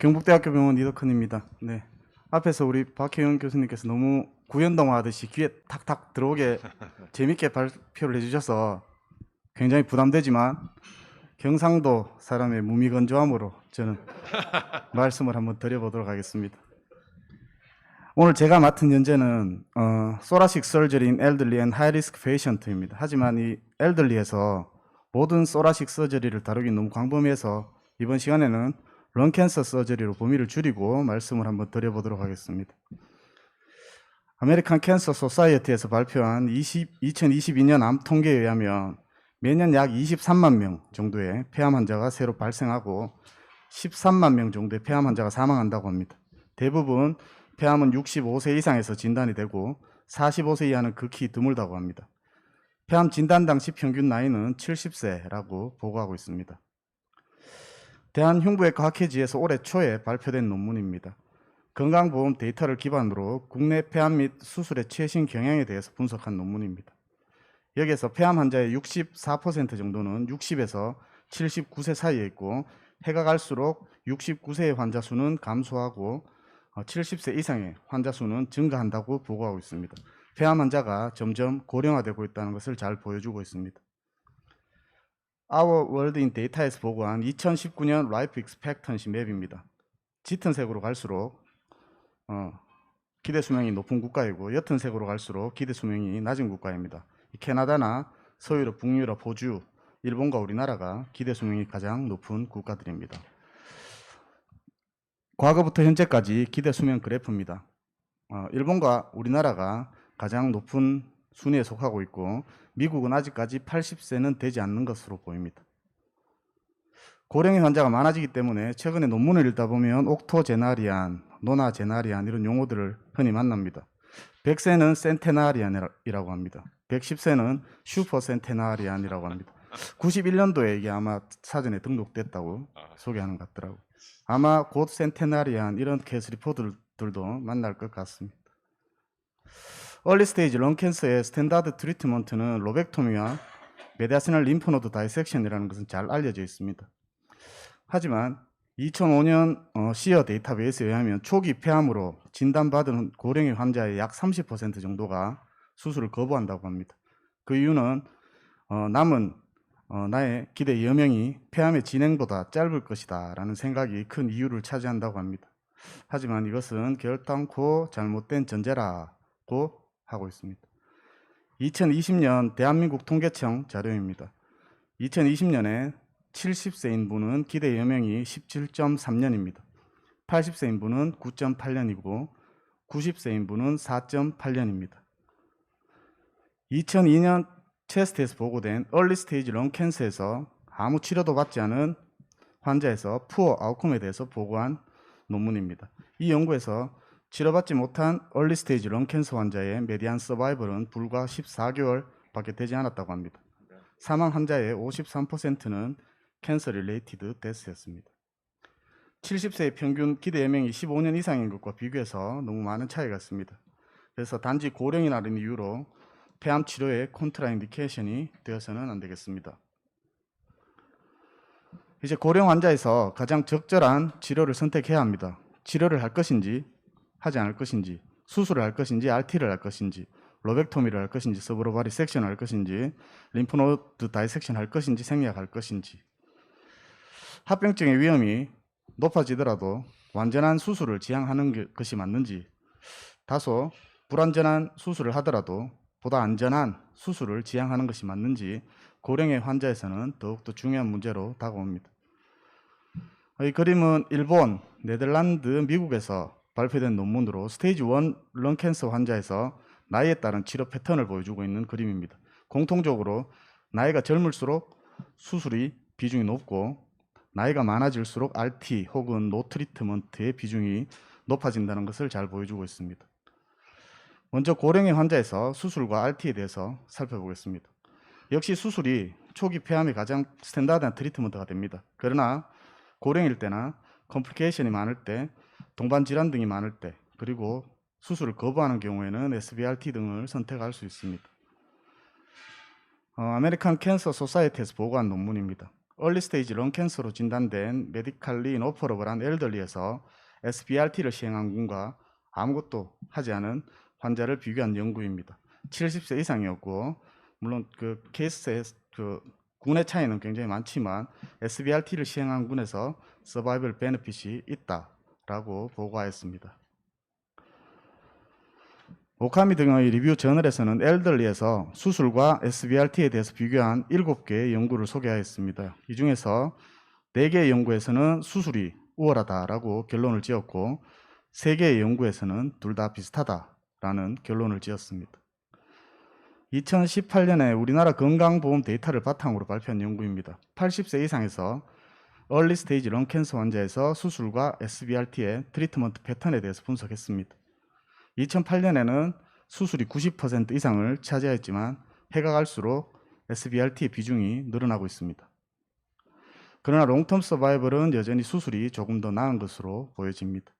경북대학교 병원 이덕헌입니다. 네. 앞에서 우리 박혜영 교수님께서 너무 구연동화 하듯이 귀에 탁탁 들어오게 재밌게 발표를 해주셔서 굉장히 부담되지만 경상도 사람의 무미건조함으로 저는 말씀을 한번 드려보도록 하겠습니다. 오늘 제가 맡은 연재는 어, 소라식 설저리인 엘들리 앤 하이리스크 페이션트입니다. 하지만 이 엘들리에서 모든 소라식 서저리를 다루기 너무 광범위해서 이번 시간에는 런캔서 서저리로 범위를 줄이고 말씀을 한번 드려보도록 하겠습니다. 아메리칸 캔서 소사이어티에서 발표한 20, 2022년 암 통계에 의하면 매년 약 23만 명 정도의 폐암 환자가 새로 발생하고 13만 명 정도의 폐암 환자가 사망한다고 합니다. 대부분 폐암은 65세 이상에서 진단이 되고 45세 이하는 극히 드물다고 합니다. 폐암 진단 당시 평균 나이는 70세라고 보고하고 있습니다. 대한흉부외과 학회지에서 올해 초에 발표된 논문입니다. 건강보험 데이터를 기반으로 국내 폐암 및 수술의 최신 경향에 대해서 분석한 논문입니다. 여기에서 폐암 환자의 64% 정도는 60에서 79세 사이에 있고 해가 갈수록 69세의 환자 수는 감소하고 어, 70세 이상의 환자 수는 증가한다고 보고하고 있습니다. 폐암 환자가 점점 고령화되고 있다는 것을 잘 보여주고 있습니다. Our World in Data에서 보고한 2019년 Life Expectancy 맵입니다. 짙은 색으로 갈수록 어, 기대 수명이 높은 국가이고 옅은 색으로 갈수록 기대 수명이 낮은 국가입니다. 이 캐나다나 서유럽, 북유럽, 호주, 일본과 우리나라가 기대 수명이 가장 높은 국가들입니다. 과거부터 현재까지 기대 수명 그래프입니다. 어, 일본과 우리나라가 가장 높은 순위에 속하고 있고 미국은 아직까지 80세는 되지 않는 것으로 보입니다. 고령의 환자가 많아지기 때문에 최근에 논문을 읽다 보면 옥토제나리안, 노나제나리안 이런 용어들을 흔히 만납니다. 100세는 센테나리안이라고 합니다. 110세는 슈퍼센테나리안이라고 합니다. 91년도에 이게 아마 사전에 등록됐다고 소개하는 것 같더라고. 아마 곧 센테나리안 이런 케이스 리포트들도 만날 것 같습니다. 얼리 스테이지 런캔서의 스탠다드 트리트먼트는 로벡토미와 메디아시널 림프노드 다이섹션이라는 것은 잘 알려져 있습니다. 하지만 2005년 어, 시어 데이터베이스에 의하면 초기 폐암으로 진단받은 고령의 환자의 약 30% 정도가 수술을 거부한다고 합니다. 그 이유는 어, 남은 어, 나의 기대 여명이 폐암의 진행보다 짧을 것이다 라는 생각이 큰 이유를 차지한다고 합니다. 하지만 이것은 결단코 잘못된 전제라고 하고 있습니다. 2020년 대한민국 통계청 자료입니다. 2020년에 70세인 분은 기대 여명이 17.3년입니다. 80세인 분은 9.8년이고 90세인 분은 4.8년입니다. 2002년 체스트에서 보고된 얼리 스테이지 런 캔서에서 아무 치료도 받지 않은 환자에서 푸어 아웃컴에 대해서 보고한 논문입니다. 이 연구에서 치료받지 못한 얼리 스테이지 런 캔서 환자의 메디안 서바이벌은 불과 14개월밖에 되지 않았다고 합니다. 사망 환자의 53%는 캔서 릴레이티드 데스였습니다. 70세의 평균 기대 예명이 15년 이상인 것과 비교해서 너무 많은 차이가 있습니다. 그래서 단지 고령이라는 이유로 폐암 치료의 콘트라인디케이션이 되어서는 안 되겠습니다. 이제 고령 환자에서 가장 적절한 치료를 선택해야 합니다. 치료를 할 것인지 하지 않을 것인지 수술을 할 것인지 RT를 할 것인지 로벡토미를 할 것인지 서브로바리 섹션을 할 것인지 림프노드 다이섹션 할 것인지 생략할 것인지 합병증의 위험이 높아지더라도 완전한 수술을 지향하는 게- 것이 맞는지 다소 불완전한 수술을 하더라도 보다 안전한 수술을 지향하는 것이 맞는지 고령의 환자에서는 더욱더 중요한 문제로 다가옵니다. 이 그림은 일본, 네덜란드, 미국에서 발표된 논문으로 스테이지 1 런캔서 환자에서 나이에 따른 치료 패턴을 보여주고 있는 그림입니다. 공통적으로 나이가 젊을수록 수술이 비중이 높고 나이가 많아질수록 RT 혹은 노 트리트먼트의 비중이 높아진다는 것을 잘 보여주고 있습니다. 먼저 고령의 환자에서 수술과 RT에 대해서 살펴보겠습니다. 역시 수술이 초기 폐암의 가장 스탠다드한 트리트먼트가 됩니다. 그러나 고령일 때나 컴플리케이션이 많을 때, 동반 질환 등이 많을 때, 그리고 수술을 거부하는 경우에는 SBRT 등을 선택할 수 있습니다. 어, 아메리칸 캔서 소사이티에서 보고한 논문입니다. 얼리 스테이지 런 캔서로 진단된 메디칼리 노퍼러블한 엘더리에서 SBRT를 시행한 군과 아무것도 하지 않은 환자를 비교한 연구입니다. 70세 이상이었고 물론 그 케이스의 그 군의 차이는 굉장히 많지만 SBRT를 시행한 군에서 서바이벌 베네핏이 있다 라고 보고하였습니다. 오카미 등의 리뷰 저널에서는 엘들리에서 수술과 SBRT에 대해서 비교한 7개의 연구를 소개하였습니다. 이 중에서 4개의 연구에서는 수술이 우월하다라고 결론을 지었고 3개의 연구에서는 둘 다 비슷하다라는 결론을 지었습니다. 2018년에 우리나라 건강보험 데이터를 바탕으로 발표한 연구입니다. 80세 이상에서 얼리 스테이지 런 캔서 환자에서 수술과 SBRT의 트리트먼트 패턴에 대해서 분석했습니다. 2008년에는 수술이 90% 이상을 차지하였지만 해가 갈수록 SBRT의 비중이 늘어나고 있습니다. 그러나 롱텀 서바이벌은 여전히 수술이 조금 더 나은 것으로 보여집니다.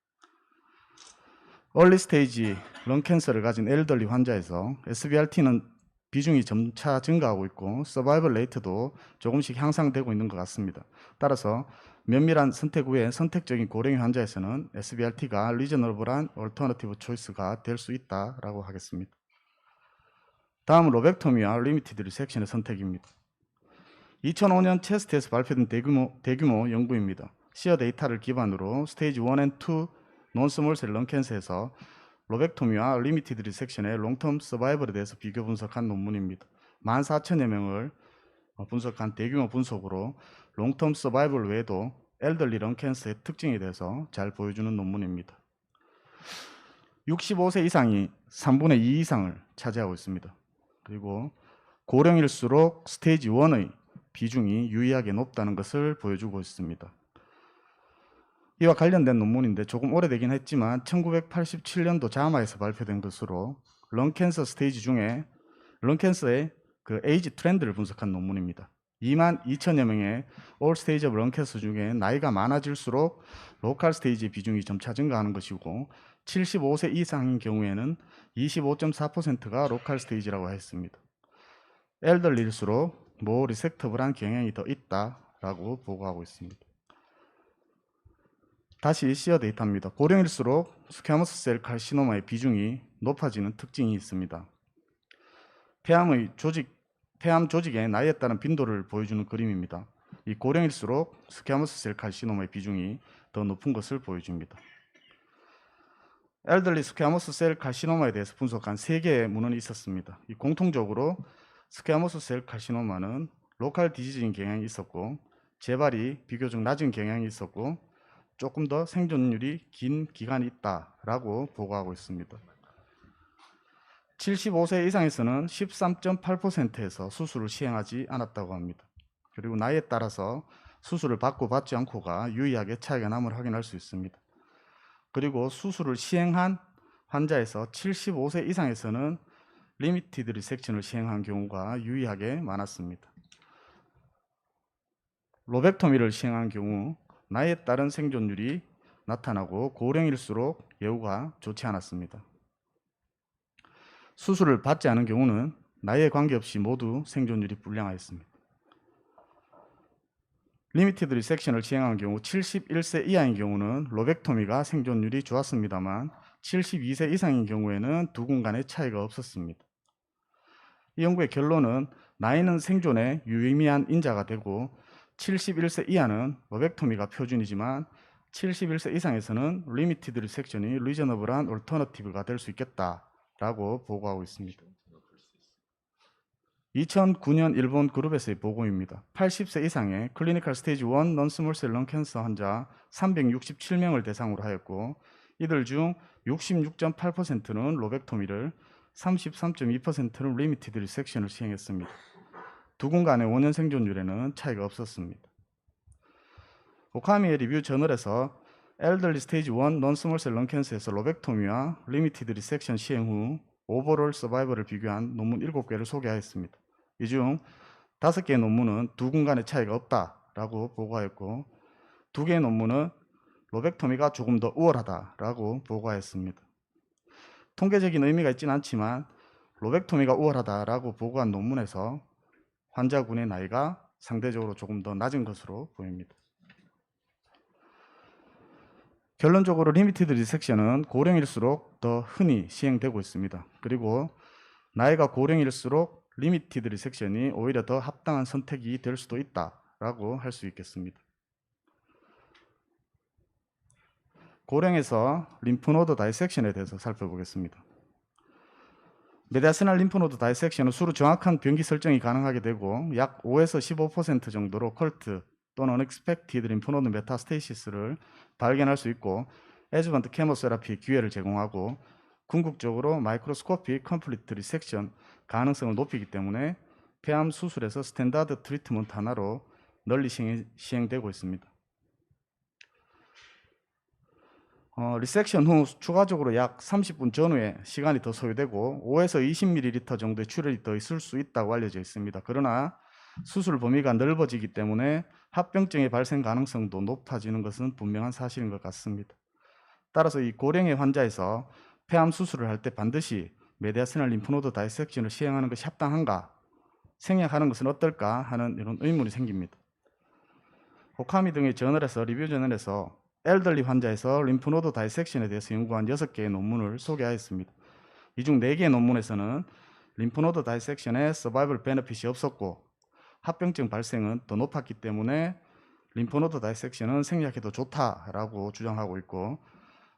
얼리 스테이지 런 캔서를 가진 엘더리 환자에서 SBRT는 비중이 점차 증가하고 있고 서바이벌 레이트도 조금씩 향상되고 있는 것 같습니다. 따라서 면밀한 선택 후에 선택적인 고령의 환자에서는 SBRT가 리저너블한 얼터너티브 초이스가 될 수 있다라고 하겠습니다. 다음은 로벡토미와 리미티드 리섹션의 선택입니다. 2005년 체스트에서 발표된 대규모, 대규모 연구입니다. 시어 데이터를 기반으로 스테이지 1 and 2 논스몰셀 런캔서에서 로벡토미와 리미티드 리섹션의 롱텀 서바이벌에 대해서 비교 분석한 논문입니다. 14,000여 명을 어, 분석한 대규모 분석으로 롱텀 서바이벌 외에도 엘더리 런캔서의 특징에 대해서 잘 보여주는 논문입니다. 65세 이상이 3분의 2 이상을 차지하고 있습니다. 그리고 고령일수록 스테이지 1의 비중이 유의하게 높다는 것을 보여주고 있습니다. 이와 관련된 논문인데 조금 오래되긴 했지만 1987년도 자마에서 발표된 것으로 런캔서 스테이지 중에 런캔서의 그 에이지 트렌드를 분석한 논문입니다. 2만 2천여 명의 올 스테이지 오브 런캔서 중에 나이가 많아질수록 로컬 스테이지의 비중이 점차 증가하는 것이고 75세 이상인 경우에는 25.4%가 로컬 스테이지라고 했습니다. 엘더리일수록 모 리섹터블한 경향이 더 있다라고 보고하고 있습니다. 다시 시어 데이터입니다. 고령일수록 스퀘머스 셀 칼시노마의 비중이 높아지는 특징이 있습니다. 폐암의 조직, 폐암 조직의 나이에 따른 빈도를 보여주는 그림입니다. 이 고령일수록 스퀘머스 셀 칼시노마의 비중이 더 높은 것을 보여줍니다. 엘들리 스퀘머스 셀 칼시노마에 대해서 분석한 세 개의 문헌이 있었습니다. 이 공통적으로 스퀘머스 셀 칼시노마는 로컬 디지즈인 경향이 있었고 재발이 비교적 낮은 경향이 있었고 조금 더 생존율이 긴 기간이 있다라고 보고하고 있습니다. 75세 이상에서는 13.8%에서 수술을 시행하지 않았다고 합니다. 그리고 나이에 따라서 수술을 받고 받지 않고가 유의하게 차이가 남을 확인할 수 있습니다. 그리고 수술을 시행한 환자에서 75세 이상에서는 리미티드 리섹션을 시행한 경우가 유의하게 많았습니다. 로벡토미를 시행한 경우 나이에 따른 생존율이 나타나고 고령일수록 예후가 좋지 않았습니다. 수술을 받지 않은 경우는 나이에 관계없이 모두 생존율이 불량하였습니다. 리미티드 리섹션을 시행한 경우 71세 이하인 경우는 로벡토미가 생존율이 좋았습니다만 72세 이상인 경우에는 두 군간의 차이가 없었습니다. 이 연구의 결론은 나이는 생존에 유의미한 인자가 되고 71세 이하는 로벡토미가 표준이지만 71세 이상에서는 리미티드 리섹션이 리저너블한 올터너티브가 될 수 있겠다라고 보고하고 있습니다. 2009년 일본 그룹에서의 보고입니다. 80세 이상의 클리니컬 스테이지 1 non-small 런 캔서 환자 367명을 대상으로 하였고 이들 중 66.8%는 로벡토미를 33.2%는 리미티드 리섹션을 시행했습니다. 두 군 간의 5년 생존율에는 차이가 없었습니다. 오카미의 리뷰 저널에서 엘더리 스테이지 1 non-small 런 캔서에서 로벡토미와 리미티드 리섹션 시행 후 오버롤 서바이벌을 비교한 논문 7개를 소개하였습니다. 이 중 5개의 논문은 두 군간의 차이가 없다라고 보고하였고 두 개의 논문은 로벡토미가 조금 더 우월하다라고 보고하였습니다. 통계적인 의미가 있지는 않지만 로벡토미가 우월하다라고 보고한 논문에서 환자군의 나이가 상대적으로 조금 더 낮은 것으로 보입니다. 결론적으로 리미티드 리섹션은 고령일수록 더 흔히 시행되고 있습니다. 그리고 나이가 고령일수록 리미티드 리섹션이 오히려 더 합당한 선택이 될 수도 있다라고 할 수 있겠습니다. 고령에서 림프노드 다이섹션에 대해서 살펴보겠습니다. 메디아스날 림프노드 다이섹션은 수로 정확한 병기 설정이 가능하게 되고 약 5에서 15% 정도로 컬트 또는 unexpected 림프노드 메타스테이시스를 발견할 수 있고 에즈번트 케모세라피 기회를 제공하고 궁극적으로 마이크로스코피 컴플리트 리섹션 가능성을 높이기 때문에 폐암 수술에서 스탠다드 트리트먼트 하나로 널리 시행, 시행되고 있습니다. 어, 리섹션 후 추가적으로 약 30분 전후에 시간이 더 소요되고 5에서 20ml 정도의 출혈이 더 있을 수 있다고 알려져 있습니다. 그러나 수술 범위가 넓어지기 때문에 합병증의 발생 가능성도 높아지는 것은 분명한 사실인 것 같습니다. 따라서 이 고령의 환자에서 폐암 수술을 할 때 반드시 메디아스널 림프노드 다이섹션을 시행하는 것이 합당한가, 생략하는 것은 어떨까 하는 이런 의문이 생깁니다. 호카미 등의 저널에서 리뷰 저널에서 엘더리 환자에서 림프노드 다이섹션에 대해서 연구한 6개의 논문을 소개하였습니다. 이 중 4개의 논문에서는 림프노드 다이섹션에 서바이벌 베너핏이 없었고 합병증 발생은 더 높았기 때문에 림프노드 다이섹션은 생략해도 좋다라고 주장하고 있고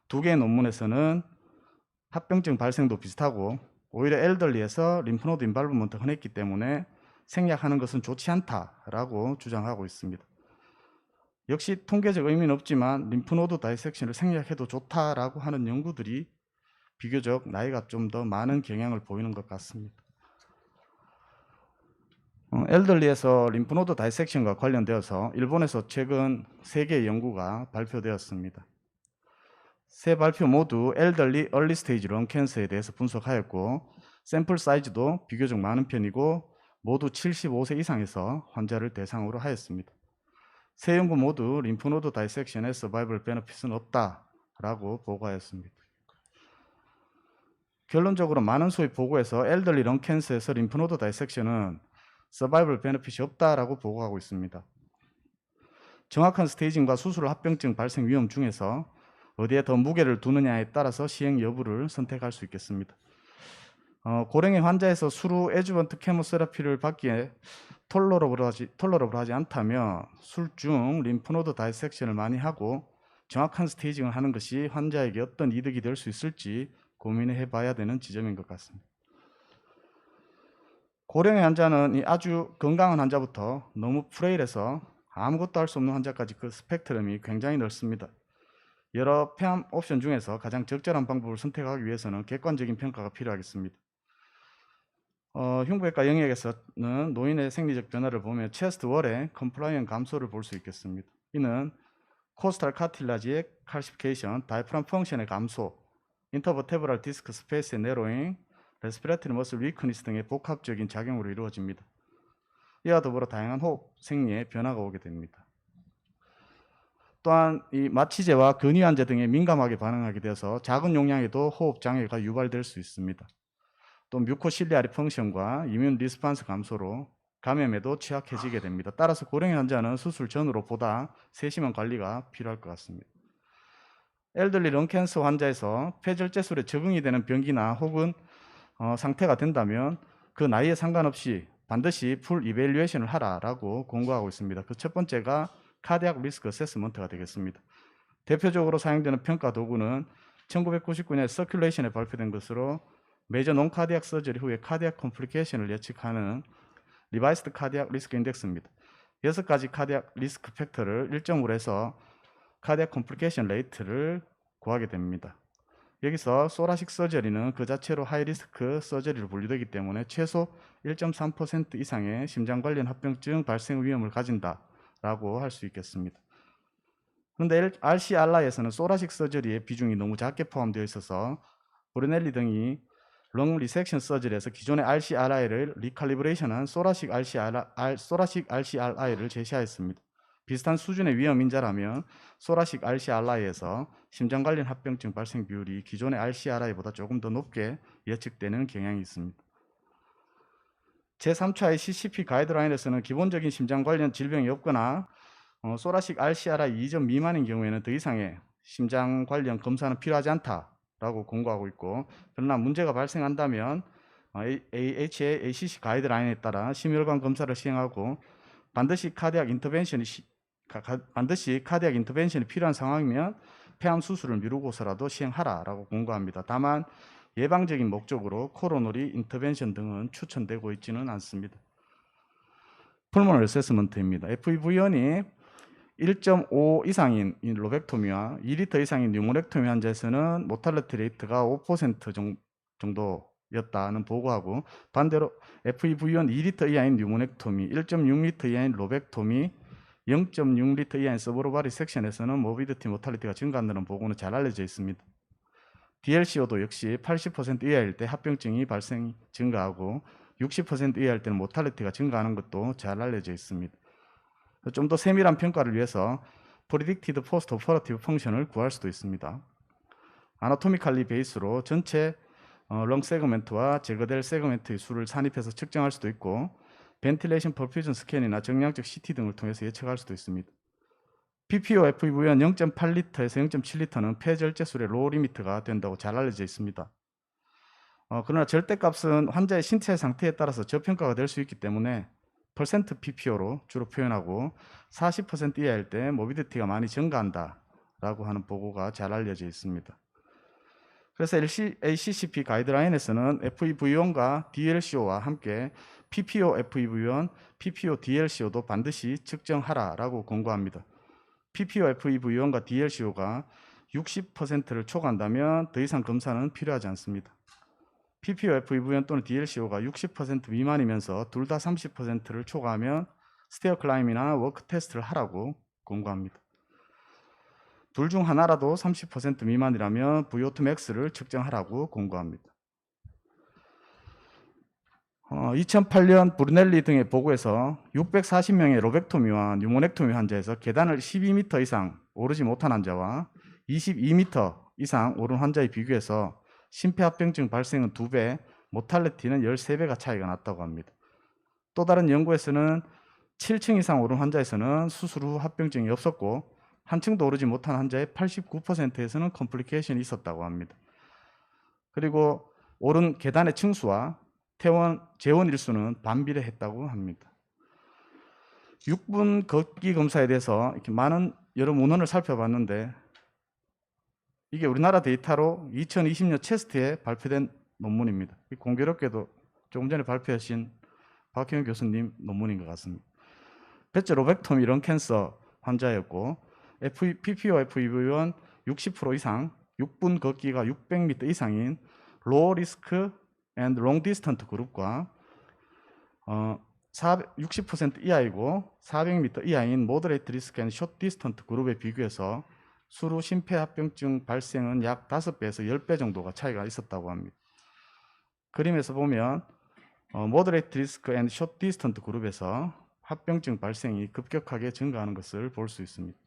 두 개의 논문에서는 합병증 발생도 비슷하고 오히려 엘더리에서 림프노드 인발브먼트가 흔했기 때문에 생략하는 것은 좋지 않다라고 주장하고 있습니다. 역시 통계적 의미는 없지만 림프노드 다이섹션을 생략해도 좋다라고 하는 연구들이 비교적 나이가 좀 더 많은 경향을 보이는 것 같습니다. 어, 엘들리에서 림프노드 다이섹션과 관련되어서 일본에서 최근 세 개의 연구가 발표되었습니다. 세 발표 모두 엘들리 얼리 스테이지 런 캔서에 대해서 분석하였고 샘플 사이즈도 비교적 많은 편이고 모두 75세 이상에서 환자를 대상으로 하였습니다. 세 연구 모두 림프노드 다이섹션의 서바이벌 베너핏은 없다라고 보고하였습니다. 결론적으로 많은 수의 보고에서 엘더리 런 캔서에서 림프노드 다이섹션은 서바이벌 베너핏이 없다라고 보고하고 있습니다. 정확한 스테이징과 수술 합병증 발생 위험 중에서 어디에 더 무게를 두느냐에 따라서 시행 여부를 선택할 수 있겠습니다. 어, 고령의 환자에서 수루 에주번트 케모세라피를 받기에 톨러러블 하지, 톨러러블 하지 않다면 술중 림프노드 다이섹션을 많이 하고 정확한 스테이징을 하는 것이 환자에게 어떤 이득이 될 수 있을지 고민해 봐야 되는 지점인 것 같습니다. 고령의 환자는 이 아주 건강한 환자부터 너무 프레일해서 아무것도 할 수 없는 환자까지 그 스펙트럼이 굉장히 넓습니다. 여러 폐암 옵션 중에서 가장 적절한 방법을 선택하기 위해서는 객관적인 평가가 필요하겠습니다. 어, 흉부외과 영역에서는 노인의 생리적 변화를 보면 체스트 월의 컴플라이언 감소를 볼 수 있겠습니다. 이는 코스탈 카틸라지의 칼시피케이션, 다이프람 펑션의 감소, 인터버테브랄 디스크 스페이스의 네로잉, 레스피라토리 머슬 위크니스 등의 복합적인 작용으로 이루어집니다. 이와 더불어 다양한 호흡, 생리에 변화가 오게 됩니다. 또한 이 마취제와 근위 환자 등에 민감하게 반응하게 되어서 작은 용량에도 호흡 장애가 유발될 수 있습니다. 또 뮤코실리아리 펑션과 이뮨 리스판스 감소로 감염에도 취약해지게 됩니다. 따라서 고령 환자는 수술 전으로 보다 세심한 관리가 필요할 것 같습니다. 엘들리 런캔서 환자에서 폐절제술에 적응이 되는 병기나 혹은 어, 상태가 된다면 그 나이에 상관없이 반드시 풀 이벨리에이션을 하라라고 공고하고 있습니다. 그 첫 번째가 카디악 리스크 어세스먼트가 되겠습니다. 대표적으로 사용되는 평가 도구는 1999년 서큘레이션에 발표된 것으로 메이저 논 카디악 서저리 후에 카디악 컴플리케이션을 예측하는 리바이스드 카디악 리스크 인덱스입니다. 여섯 가지 카디악 리스크 팩터를 1점으로 해서 카디악 컴플리케이션 레이트를 구하게 됩니다. 여기서 소라식 서저리는 그 자체로 하이 리스크 서저리로 분류되기 때문에 최소 1.3% 이상의 심장 관련 합병증 발생 위험을 가진다라고 할 수 있겠습니다. 그런데 RCR라에서는 소라식 서저리의 비중이 너무 작게 포함되어 있어서 브루넬리 등이 롱 리섹션 서저리에서 기존의 RCRI를 리칼리브레이션한 소라식 RCR, 소라식 RCRI를 제시하였습니다. 비슷한 수준의 위험 인자라면 소라식 RCRI에서 심장 관련 합병증 발생 비율이 기존의 RCRI보다 조금 더 높게 예측되는 경향이 있습니다. 제3차의 CCP 가이드라인에서는 기본적인 심장 관련 질병이 없거나 어, 소라식 RCRI 2점 미만인 경우에는 더 이상의 심장 관련 검사는 필요하지 않다 라고 공고하고 있고 그러나 문제가 발생한다면 어, AHA ACC 가이드라인에 따라 심혈관 검사를 시행하고 반드시 카디악 인터벤션이 시- 반드시 카디악 인터벤션이 필요한 상황이면 폐암 수술을 미루고서라도 시행하라라고 공고합니다. 다만 예방적인 목적으로 코로너리 인터벤션 등은 추천되고 있지는 않습니다. 풀모널 어세스먼트입니다. FEV원이 1.5 이상인 이 로벡토미와 2리터 이상인 뉴모렉토미 환자에서는 모탈리티 레이트가 5% 정- 정도였다는 보고하고 반대로 FEV1 2리터 이하인 뉴모렉토미, 1.6리터 이하인 로벡토미, 0.6리터 이하인 서브로바리 섹션에서는 모비디티 모탈리티가 증가한다는 보고는 잘 알려져 있습니다. DLCO도 역시 80% 이하일 때 합병증이 발생 증가하고 60% 이하일 때는 모탈리티가 증가하는 것도 잘 알려져 있습니다. 좀 더 세밀한 평가를 위해서 프리딕티드 포스트 오퍼러티브 펑션을 구할 수도 있습니다. 아나토미칼리 베이스로 전체 어, 렁 세그멘트와 제거될 세그멘트의 수를 산입해서 측정할 수도 있고 벤틸레이션 퍼퓨전 스캔이나 정량적 CT 등을 통해서 예측할 수도 있습니다. PPO FEV는 0.8리터에서 0.7리터는 폐절제술의 로우 리미트가 된다고 잘 알려져 있습니다. 어, 그러나 절대값은 환자의 신체 상태에 따라서 저평가가 될 수 있기 때문에 퍼센트 PPO로 주로 표현하고 40% 이하일 때 모비디티가 많이 증가한다라고 하는 보고가 잘 알려져 있습니다. 그래서 LC, ACCP 가이드라인에서는 FEV1과 DLCO와 함께 PPO FEV1, PPO DLCO도 반드시 측정하라라고 권고합니다. PPO FEV1과 DLCO가 60%를 초과한다면 더 이상 검사는 필요하지 않습니다. PPO FEV1 또는 DLCO가 60% 미만이면서 둘 다 30%를 초과하면 스테어 클라임이나 워크 테스트를 하라고 권고합니다. 둘 중 하나라도 30% 미만이라면 VO2 max를 측정하라고 권고합니다. 어, 2008년 브루넬리 등의 보고에서 640명의 로벡토미와 뉴모넥토미 환자에서 계단을 12m 이상 오르지 못한 환자와 22m 이상 오른 환자에 비교해서 심폐합병증 발생은 2배, 모탈리티는 13배가 차이가 났다고 합니다. 또 다른 연구에서는 7층 이상 오른 환자에서는 수술 후 합병증이 없었고 한 층도 오르지 못한 환자의 89%에서는 컴플리케이션이 있었다고 합니다. 그리고 오른 계단의 층수와 퇴원 재원 일수는 반비례했다고 합니다. 6분 걷기 검사에 대해서 이렇게 많은 여러 문헌을 살펴봤는데 이게 우리나라 데이터로 2020년 체스트에 발표된 논문입니다. 이 공교롭게도 조금 전에 발표하신 박형현 교수님 논문인 것 같습니다. 배째 로벡토미 런 캔서 환자였고 FE, PPO FEV1 60% 이상 6분 걷기가 600m 이상인 로우 리스크 앤 롱 디스턴트 그룹과 어, 400, 60% 이하이고 400m 이하인 모더레이트 리스크 앤 숏 디스턴트 그룹에 비교해서 수루 심폐합병증 발생은 약 5배에서 10배 정도가 차이가 있었다고 합니다. 그림에서 보면 어, 모더레이트 리스크 앤숏 디스턴트 그룹에서 합병증 발생이 급격하게 증가하는 것을 볼 수 있습니다.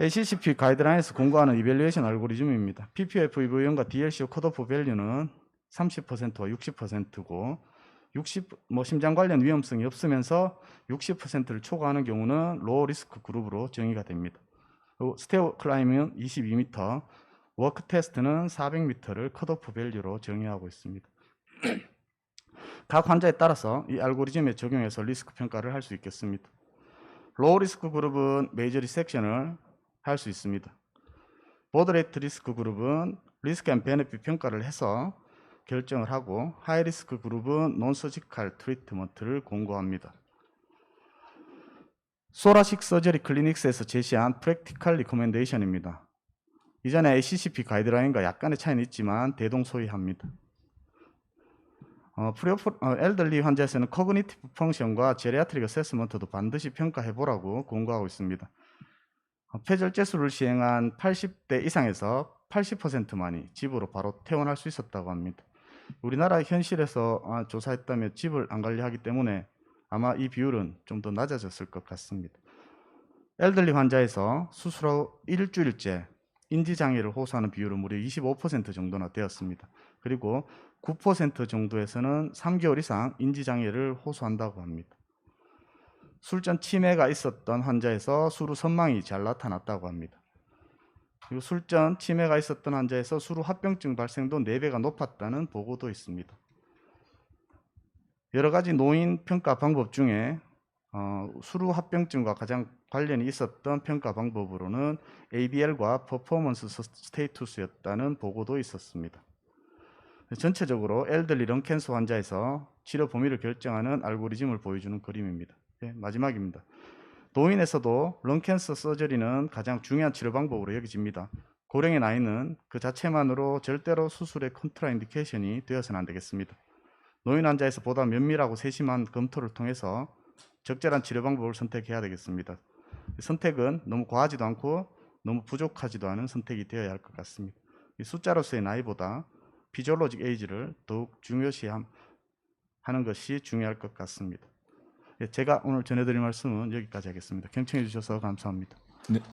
ACCP 가이드라인에서 공고하는 이벨리에이션 알고리즘입니다. PPFEV과 DLCO 컷오프 밸류는 30%와 60%고 60, 뭐 심장 관련 위험성이 없으면서 60%를 초과하는 경우는 로우 리스크 그룹으로 정의가 됩니다. 그리고 스테어 클라이밍은 22m, 워크 테스트는 400m를 컷오프 밸류로 정의하고 있습니다. 각 환자에 따라서 이 알고리즘에 적용해서 리스크 평가를 할 수 있겠습니다. 로우 리스크 그룹은 메이저 리섹션을 할 수 있습니다. 보드레이트 리스크 그룹은 리스크 앤 베네핏 평가를 해서 결정을 하고 하이 리스크 그룹은 논서지칼 트리트먼트를 공고합니다. 소라식 서저리 클리닉스에서 제시한 프랙티컬 리코멘데이션입니다. 이전에 ACCP 가이드라인과 약간의 차이는 있지만 대동소이합니다. 어, 프리오프, 어, 엘들리 환자에서는 코그니티브 펑션과 제리아트릭 어세스먼트도 반드시 평가해 보라고 공고하고 있습니다. 어, 폐절제술을 시행한 80대 이상에서 80%만이 집으로 바로 퇴원할 수 있었다고 합니다. 우리나라 현실에서 아, 조사했다면 집을 안 관리하기 때문에 아마 이 비율은 좀 더 낮아졌을 것 같습니다. 엘들리 환자에서 수술 후 일주일째 인지장애를 호소하는 비율은 무려 25% 정도나 되었습니다. 그리고 9% 정도에서는 3개월 이상 인지장애를 호소한다고 합니다. 술전 치매가 있었던 환자에서 수루 선망이 잘 나타났다고 합니다. 그리고 술전 치매가 있었던 환자에서 수루 합병증 발생도 4배가 높았다는 보고도 있습니다. 여러 가지 노인 평가 방법 중에 어, 수루 합병증과 가장 관련이 있었던 평가 방법으로는 ABL과 퍼포먼스 스테이투스였다는 보고도 있었습니다. 전체적으로 엘들리 런캔서 환자에서 치료 범위를 결정하는 알고리즘을 보여주는 그림입니다. 예, 마지막입니다. 노인에서도 런캔서 서저리는 가장 중요한 치료 방법으로 여겨집니다. 고령의 나이는 그 자체만으로 절대로 수술의 컨트라인디케이션이 되어서는 안 되겠습니다. 노인 환자에서 보다 면밀하고 세심한 검토를 통해서 적절한 치료 방법을 선택해야 되겠습니다. 선택은 너무 과하지도 않고 너무 부족하지도 않은 선택이 되어야 할 것 같습니다. 이 숫자로서의 나이보다 피지올로직 에이지를 더욱 중요시하는 것이 중요할 것 같습니다. 예, 제가 오늘 전해드릴 말씀은 여기까지 하겠습니다. 경청해 주셔서 감사합니다.